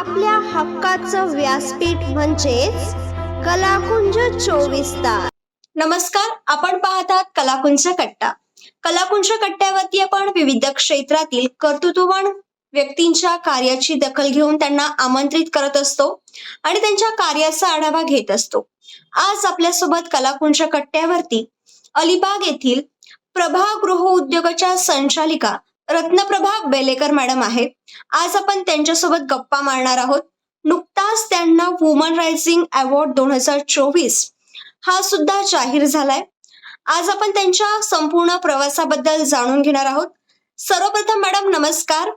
आपल्या हक्काचं व्यासपीठ म्हणजेच कलाकुंज चोवीस तास. नमस्कार आपण पाहतात कलाकुंज कट्टा. कलाकुंज कट्ट्यावरती आपण विविध क्षेत्रातील कर्तृत्ववान व्यक्तींच्या कार्याची दखल घेऊन त्यांना आमंत्रित करत असतो आणि त्यांच्या कार्याचा आढावा घेत असतो. आज आपल्यासोबत कलाकुंज कट्ट्यावरती अलिबाग येथील प्रभागृह उद्योगाच्या संचालिका रत्नप्रभा बेलेकर मॅडम आहेत आज आपण त्यांच्यासोबत गप्पा मारणार आहोत. नुकताच त्यांना वुमन रायझिंग अवॉर्ड दोन हजार चोवीस हा सुद्धा जाहीर झालाय. आज आपण त्यांच्या संपूर्ण प्रवासाबद्दल जाणून घेणार आहोत. सर्वप्रथम मॅडम नमस्कार.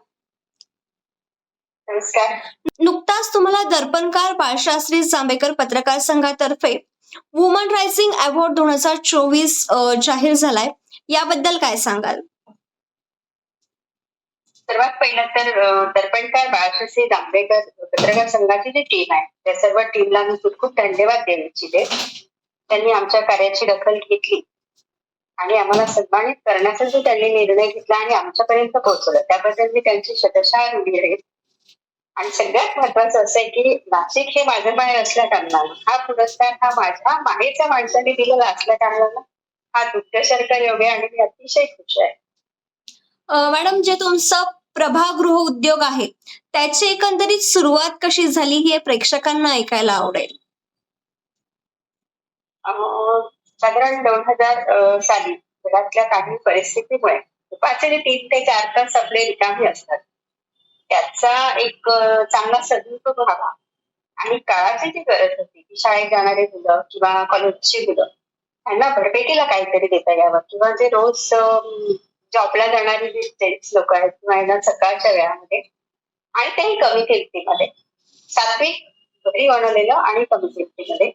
नमस्कार. नुकताच तुम्हाला दर्पणकार बाळशास्त्री जांभेकर पत्रकार संघातर्फे वुमन रायझिंग अवॉर्ड दोन हजार चोवीस जाहीर झालाय. याबद्दल काय सांगाल? सर्वात पहिलं तर दर्पणकार बाळशास्त्री जांभेकर पत्रकार संघाची जी टीम आहे त्या सर्व टीमला मी खूप खूप धन्यवाद देऊ इच्छिते त्यांनी आमच्या कार्याची दखल घेतली. आणि आम्हाला सन्मानित करण्याचा जो त्यांनी निर्णय घेतला आणि आमच्यापर्यंत पोहोचवलं त्याबद्दल मी त्यांची शतशा ऋणी आहे. आणि सगळ्यात महत्वाचं असं आहे की नाशिक हे माझं माहेर असल्या कारणानं हा पुरस्कार हा माझ्या माहेरच्या माणसाने दिलेला असल्या कारणानं हा दुग्धशर्कर योग आहे आणि मी अतिशय खुश आहे. मॅडम जे तुमचं प्रभागृह उद्योग आहे त्याची एकंदरीत सुरुवात कशी झाली हे प्रेक्षकांना ऐकायला आवडेल. साधारण दोन हजार साली घरातल्या काही परिस्थितीमुळे दुपारचे तीन ते चार तास आपले रिकामे असतात. त्याचा एक चांगला सदुपयोग व्हावा आणि काळाची जी गरज होती की शाळेत जाणारे मुलं किंवा कॉलेजची मुलं त्यांना भरपेटीला काहीतरी देता यावं किंवा जे रोज जॉबला जाणारी जी जेंट्स लोक आहेत किंवा सकाळच्या वेळामध्ये. आणि तेही कमी किमतीमध्ये. सात्विक घरी बनवलेलं आणि कमी किमतीमध्ये.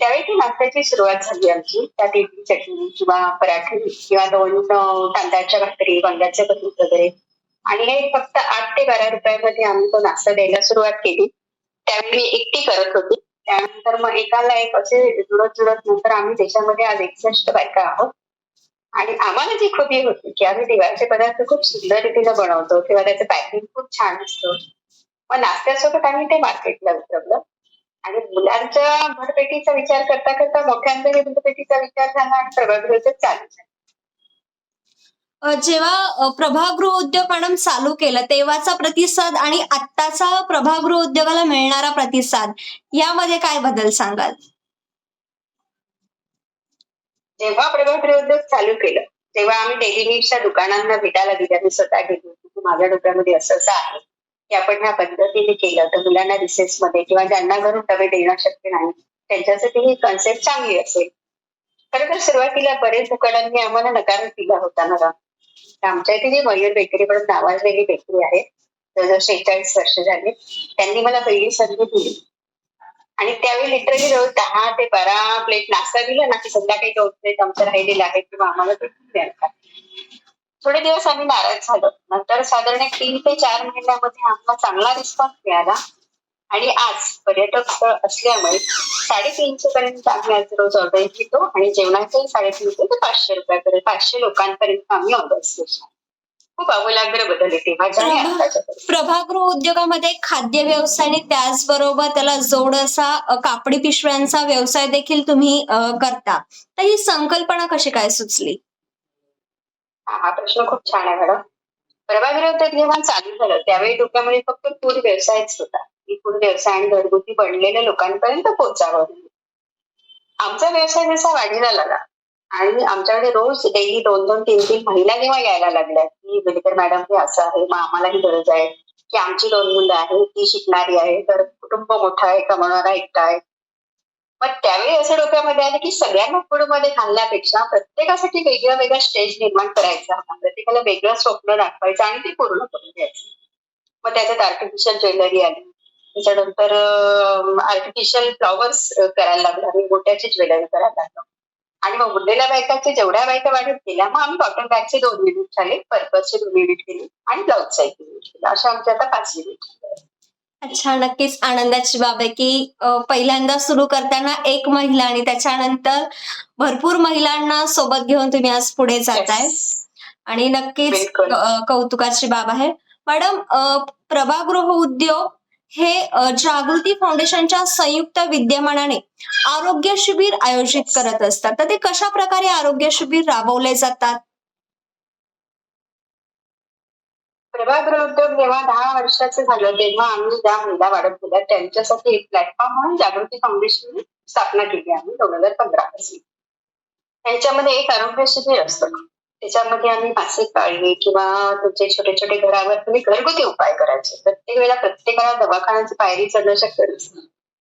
त्यावेळी ती नाश्त्याची सुरुवात झाली आमची. त्यात इडली चटणी किंवा पराठे किंवा दोन तांदळाच्या भाकरी वांग्याचे भरीत वगैरे. आणि हे फक्त आठ ते बारा रुपयामध्ये आम्ही तो नाश्ता द्यायला सुरुवात केली. त्यावेळी मी एकटी करत होती. त्यानंतर मग एकाला एक असे जुळत जुळत नंतर आम्ही देशामध्ये आज एकसष्ट बायका आहोत. आणि आम्हाला जी खूबी होती की आम्ही दिवाळीचे पदार्थ खूप सुंदर रीतीने बनवतो किंवा त्याचं पॅकिंग खूप छान असतं. मग नाश्त्यासोबत आम्ही ते मार्केटला उतरवलं. आणि मुलांच्या भरपेटीचा विचार करता करता मोठ्यांचाही भरपेटीचा विचार झाला आणि प्रभागृहाचं चालू झालं. जेव्हा प्रभागृह उद्योग मॅडम चालू केलं तेव्हाचा प्रतिसाद आणि आत्ताचा प्रभागृह उद्योगाला मिळणारा प्रतिसाद यामध्ये काय बदल सांगाल? जेव्हा प्रभागृह उद्योग चालू केलं तेव्हा आम्ही डेली नीडच्या दुकानांना भेटायला दिल्या मी स्वतः गेली होती. माझ्या डोक्यामध्ये असं असं आहे की आपण ह्या पद्धतीने केलं तर मुलांना रिसेस मध्ये किंवा ज्यांना घरून डबे देणं शक्य नाही त्यांच्यासाठी ही कन्सेप्ट चांगली असेल. खरं तर सुरुवातीला बरेच दुकानांनी आम्हाला नकार दिला होता ना आमच्या इथे जी मयूर बेकरी म्हणून नावाजलेली बेकरी आहे जवळजवळ शेहेचाळीस वर्ष झाली त्यांनी मला पहिली संधी दिली. आणि त्यावेळी लिटरली जवळ दहा ते बारा प्लेट नाश्ता दिला ना की संध्याकाळी दोन प्लेट आमचं राहिलेलं आहे किंवा आम्हाला ते द्याल थोडे दिवस आम्ही नाराज झालो. नंतर साधारण एक तीन ते चार महिन्यामध्ये आम्हाला चांगला रिस्पॉन्स मिळाला. आणि आज पर्यटक स्थळ असल्यामुळे साडेतीनशे पर्यंत आम्ही आज रोज ऑर्डर घेतो आणि जेवणाचे साडेतीनशे ते पाचशे रुपयापर्यंत पाचशे लोकांपर्यंत आम्ही ऑर्डर खूप अमूलाग्र बदल परिस्थितीत. प्रभागृह उद्योगामध्ये खाद्य व्यवसाय आणि त्याचबरोबर त्याला जोड असा कापडी पिशव्यांचा व्यवसाय देखील तुम्ही करता. तर ही संकल्पना कशी काय सुचली? हा हा प्रश्न खूप छान आहे मॅडम. प्रभागृह उद्योग जेव्हा चालू झालं. त्यावेळी डोक्यामध्ये फक्त फूड व्यवसायच होता. की फूड व्यवसाय आणि घरगुती बनलेल्या लोकांपर्यंत पोहोचावं. आमचा व्यवसाय जसा वाढीला लागला आणि आमच्याकडे रोज डेली दोन दोन तीन तीन महिला जेव्हा यायला लागल्या की बिलकर मॅडम हे असं आहे मग आम्हाला ही गरज आहे की आमची दोन मुलं आहेत ती शिकणारी आहे तर कुटुंब मोठं आहे कमवणारा एकटा आहे. मग त्यावेळी असं डोक्यामध्ये आलं की सगळ्यांना फूडमध्ये घालण्यापेक्षा प्रत्येकासाठी वेगळा वेगळा स्टेज निर्माण करायचा प्रत्येकाला वेगळं स्वप्न दाखवायचं आणि ते पूर्ण करून द्यायचं मग त्याच्यात आर्टिफिशियल ज्वेलरी आली. त्याच्यानंतर आर्टिफिशियल फ्लॉवर्स करायला लागलो. आणि गोट्याची ज्वेलरी करायला लागलो. आणि मग मुंडेला बायकाचे जेवढ्या बायका वाढत गेल्या मग आम्ही कॉटन बॅगचे दोन युनिट झाले पर्पजचे दोन युनिट केले आणि ब्लाऊजचा एक युनिट केला. अशा आमचे आता पाच युनिट अच्छा नक्कीच. आनंदाची बाब आहे की पहिल्यांदा सुरू करताना एक महिला आणि त्याच्यानंतर भरपूर महिलांना सोबत घेऊन तुम्ही आज पुढे जाताय. आणि नक्कीच कौतुकाची बाब आहे. मॅडम प्रभागृह उद्योग हे जागृती फाउंडेशनच्या संयुक्त विद्यमानाने आरोग्य शिबिर आयोजित करत असतात. तर ते कशा प्रकारे आरोग्य शिबिर राबवले जातात? प्रभागृह उद्योग जेव्हा दहा वर्षाचे झालं तेव्हा आम्ही ज्या महिला वाढत गेल्या त्यांच्यासाठी एक प्लॅटफॉर्म म्हणून जागृती फाउंडेशन स्थापना केली आम्ही दोन हजार पंधरा पासून. त्यांच्यामध्ये एक आरोग्य शिबिर असतं. त्याच्यामध्ये आम्ही मासिक पाळी किंवा तुमचे छोटे छोटे घरावर तुम्ही घरगुती उपाय करायचे. प्रत्येक वेळेला प्रत्येकाला दवाखान्याची पायरी चढणं शक्य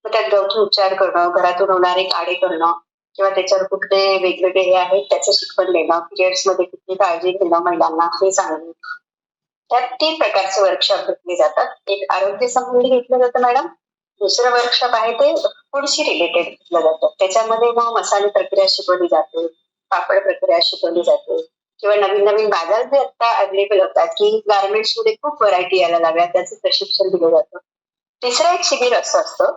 मग त्यात गवठी उपचार करणं घरातून होणारे काढे करणं किंवा त्याच्यावर कुठले वेगवेगळे हे आहेत त्याचं शिकवण देणं पिरियड्समध्ये कुठली काळजी घेणं महिलांना हे सांगणं. त्यात तीन प्रकारचे वर्कशॉप घेतले जातात. एक आरोग्य संबंधी घेतलं जातं मॅडम. दुसरं वर्कशॉप आहे ते फूडशी रिलेटेड घेतलं जातं. त्याच्यामध्ये मग मसाले प्रक्रिया शिकवली जाते पापड प्रक्रिया शिकवली जाते. किंवा नवीन नवीन बाजार जे आता अवेलेबल होतात की गार्मेंट्समध्ये खूप व्हरायटी यायला लागल्या त्याचं प्रशिक्षण दिलं जातं. तिसरं एक शिबिर असं असतं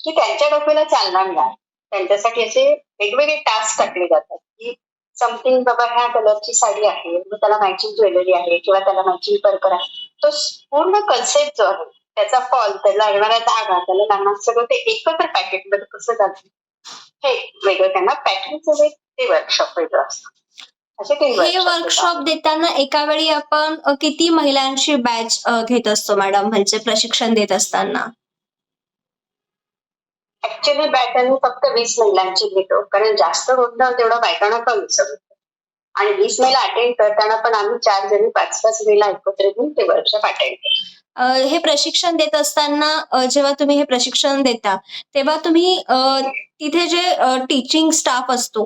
की त्यांच्या डोक्याला चालना मिळाल. त्यांच्यासाठी असे वेगवेगळे टास्क टाकले जातात की समथिंग बाबा ह्या कलरची साडी आहे मग त्याला मॅचिंग ज्वेलरी आहे किंवा त्याला मॅचिंग परकर आहे. तो पूर्ण कन्सेप्ट जो आहे त्याचा फॉल त्याला लागणारा धागा त्याला लागणार सगळं ते एकत्र पॅकेटमध्ये कसं जातं हे वेगळं त्यांना पॅकिंगचं ते वर्कशॉप वेगळं असतं. हे वर्कशॉप देताना एका वेळी आपण किती महिलांची बॅच घेत असतो मॅडम म्हणजे प्रशिक्षण देत असताना? ऍक्च्युली बॅच आम्ही फक्त वीस महिलांची घेतो. कारण जास्त गोंधळ तेवढा बायकांना कमी आणि वीस महिला अटेंड करताना पण आम्ही चार जणी पाच पाच महिला एकत्र घेऊन ते वर्कशॉप अटेंड करतो. हे प्रशिक्षण देत असताना जेव्हा तुम्ही हे प्रशिक्षण देता तेव्हा तुम्ही तिथे जे टीचिंग स्टाफ असतो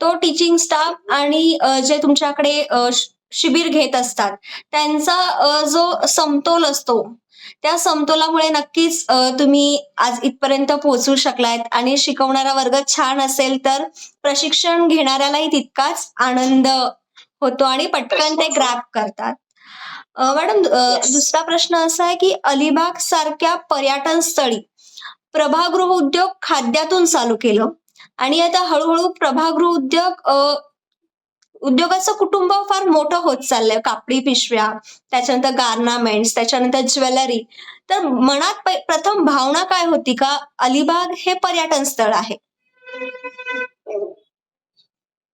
तो टीचिंग स्टाफ आणि जे तुमच्याकडे शिबिर घेत असतात त्यांचा जो समतोल असतो त्या समतोलामुळे नक्कीच तुम्ही आज इथपर्यंत पोहोचू शकलायत आणि शिकवणारा वर्ग छान असेल तर प्रशिक्षण घेणाऱ्यालाही तितकाच आनंद होतो आणि पटकन ते ग्रॅप करतात मॅडम. दुसरा प्रश्न असा आहे की अलिबाग सारख्या पर्यटन स्थळी प्रभागृह उद्योग खाद्यातून चालू केलं आणि आता हळूहळू प्रभागृह उद्योग अ, उद्योगाचं कुटुंब फार मोठं होत चाललंय. कापडी पिशव्या त्याच्यानंतर गार्नामेंट्स त्याच्यानंतर ज्वेलरी. तर मनात प्रथम भावना काय होती का? अलिबाग हे पर्यटन स्थळ आहे.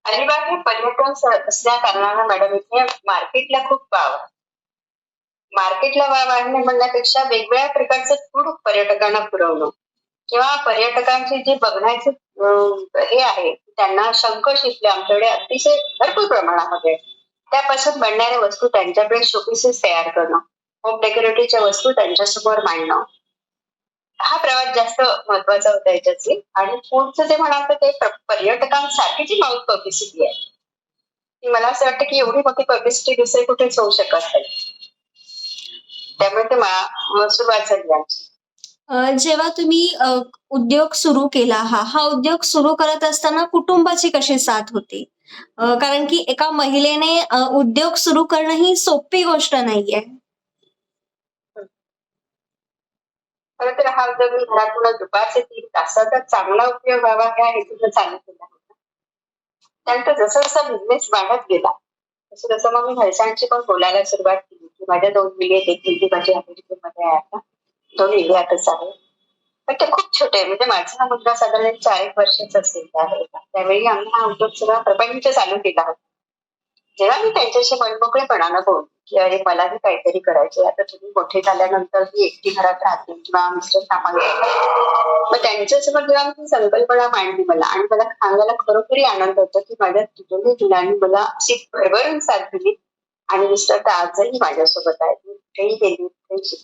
अलिबाग हे पर्यटन स्थळ असल्या कारणानं मॅडम इथे मार्केटला खूप वाव मार्केटला वाव आहे म्हणण्यापेक्षा वेगवेगळ्या प्रकारचं फूड पर्यटकांना पुरवणं किंवा पर्यटकांचे जे बघण्याचे हे आहे त्यांना शंख शिकले आमच्याकडे अतिशय भरपूर प्रमाणामध्ये. त्यापासून बनणाऱ्या वस्तू त्यांच्याकडे शोपीसेस तयार करणं होम डेकोरेटिव्हच्या वस्तू त्यांच्यासमोर मांडणं हा प्रवास जास्त महत्त्वाचा होता याच्याची आणि पुढचं जे म्हणाल तर ते पर्यटकांसाठी जी माउथ पब्लिसिटी आहे ती मला असं वाटतं की एवढी मोठी पब्लिसिटी दुसरे कुठेच होऊ शकत नाही. त्यामुळे ते मा- सुरुवात झाली आमची. जेव्हा तुम्ही उद्योग सुरू केला हा हा उद्योग सुरू करत असताना कुटुंबाची कशी साथ होती? कारण की एका महिलेने उद्योग सुरू करणं ही सोपी गोष्ट नाहीये. खरं तर हा उद्योग मी घरातूनच दुपारचे तीन तासाचा चांगला उपयोग व्हावा ह्या हेतून चालू केला होता त्यानंतर जसं जसं बिझनेस वाढत गेला तसं तसं मग मी घरच्यांशी पण बोलायला सुरुवात केली की माझ्या दोन मुली आहेत एक मुलगी माझी अमेरिकेमध्ये आहे आता. दोन इंडियातच आहे. पण ते खूप छोटे म्हणजे माझा मुलगा साधारण एक चार एक वर्षाचा असेल त्यावेळी. आम्ही हा उद्योग सगळा प्रपंच चालू केला होता. जेव्हा मी त्यांच्याशी मनमोकळेपणानं बोल की अरे मलाही काहीतरी करायचे आता तुम्ही मोठे झाल्यानंतर मी एकटी घरात राहते किंवा मिस्टर कामाला जातात. मग त्यांच्यासमोर जेव्हा मी संकल्पना मांडली मला आणि मला सांगायला खरोखरी आनंद होतो की माझ्या दोन्ही मुलांनी मला अशी भरभरून साथ दिली आणि मिस्टर तर आजही माझ्यासोबत आहेत. मी कुठेही गेली कुठेही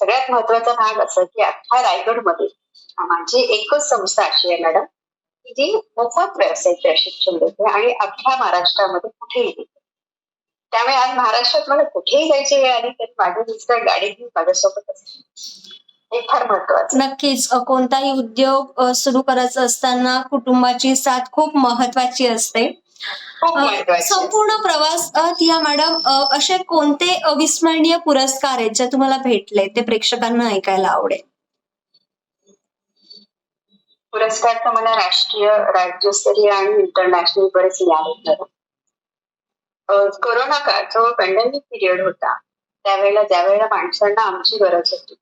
सगळ्यात महत्त्वाचा भाग असं की अख्ख्या रायगडमध्ये माझी एकच संस्था अशी आहे मॅडम की जी मोफत व्यावसायिक प्रशिक्षण देते आणि अख्ख्या महाराष्ट्रामध्ये कुठेही देते त्यामुळे आज महाराष्ट्रात मला कुठेही जायची वेळ आली तरी माझे मिस्टर गाडी घेऊन माझ्यासोबत असते. हे फार महत्वाचं नक्कीच कोणताही उद्योग सुरू करायचा असताना कुटुंबाची साथ खूप महत्वाची असते. संपूर्ण प्रवासात या मॅडम असे कोणते अविस्मरणीय पुरस्कार आहेत जे तुम्हाला भेटले ते प्रेक्षकांना ऐकायला आवडेल? पुरस्कार तर मला राष्ट्रीय राज्यस्तरीय आणि इंटरनॅशनल बरेच मिळाले कोरोना काळ जो पॅन्डेमिक पिरियड होता त्यावेळेला ज्या वेळेला माणसांना आमची गरज होती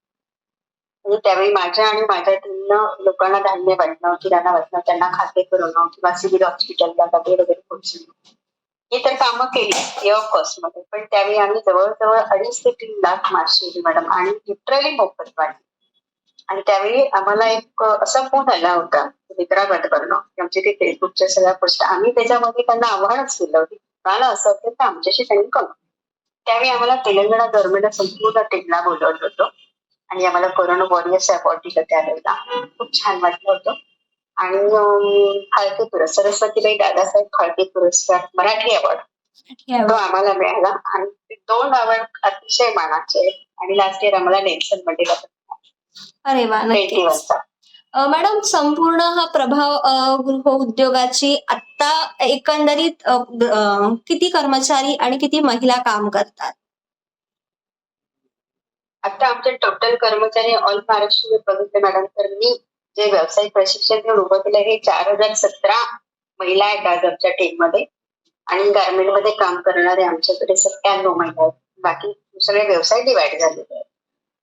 म्हणजे त्यावेळी माझ्या आणि माझ्या टीमनं लोकांना धान्य वाटणं किराणा वाटणं त्यांना खाते पुरवणं किंवा सिव्हिल हॉस्पिटलला डबे वगैरे पोहोचणं ही तर कामं केली फ्री ऑफमध्ये पण त्यावेळी आम्ही जवळजवळ अडीच ते तीन लाख मार्क्स मॅडम आणि लिटरली मोफत वाटली आणि त्यावेळी आम्हाला एक असा फोन आला होता हैदराबाद गटकडनं आमचे ते फेसबुकच्या सगळ्या पोस्ट आम्ही त्याच्यामध्ये त्यांना आव्हानच दिलं होतं मला असं असेल तर आमच्याशी त्यांनी कळव त्यावेळी आम्हाला तेलंगणा गव्हर्नमेंट संपूर्ण टीमला बोलवलं होतं. आणि आम्हाला कोरोना वॉरियर्स अवॉर्ड दिलं त्यावेळेला. खूप छान वाटलं होतं. आणि फाळके पुरस्कार सरस्वतीबाई दादासाहेब फाळके पुरस्कार मराठी अवॉर्ड तो आम्हाला मिळाला. आणि ते दोन अवॉर्ड अतिशय मानाचे आहेत. आणि लास्ट इयर आम्हाला नेल्सन मंडेला अरे वा मॅडम संपूर्ण हा प्रभाव गृह उद्योगाची आता एकंदरीत किती कर्मचारी आणि किती महिला काम करतात? आता आमचे टोटल कर्मचारी ऑल महाराष्ट्र बघितले मॅडम तर मी जे व्यावसायिक प्रशिक्षण घेऊन उभं केलं हे चार हजार सतरा महिला आहेत आज आमच्या टीममध्ये. आणि गार्मेंटमध्ये काम करणारे आमच्याकडे सत्त्याण्णव महिला आहेत. बाकी सगळे व्यवसाय डिवाइड झालेले आहेत.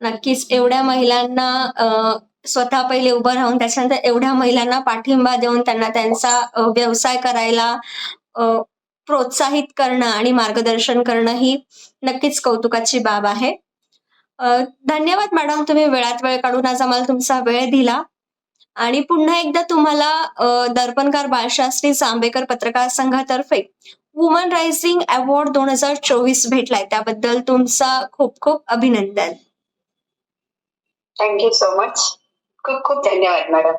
नक्कीच एवढ्या महिलांना स्वतः पहिले उभं राहून त्याच्यानंतर एवढ्या महिलांना पाठिंबा देऊन त्यांना त्यांचा व्यवसाय करायला प्रोत्साहित करणं आणि मार्गदर्शन करणं ही नक्कीच कौतुकाची बाब आहे. धन्यवाद मॅडम तुम्ही वेळात वेळ काढून आज आम्हाला तुमचा वेळ दिला. आणि पुन्हा एकदा तुम्हाला दर्पणकार बाळशास्त्री जांभेकर पत्रकार संघातर्फे वुमन रायझिंग अवॉर्ड दोन हजार चोवीस भेटलाय. त्याबद्दल तुमचा खूप खूप अभिनंदन. थँक्यू सो मच खूप खूप धन्यवाद मॅडम.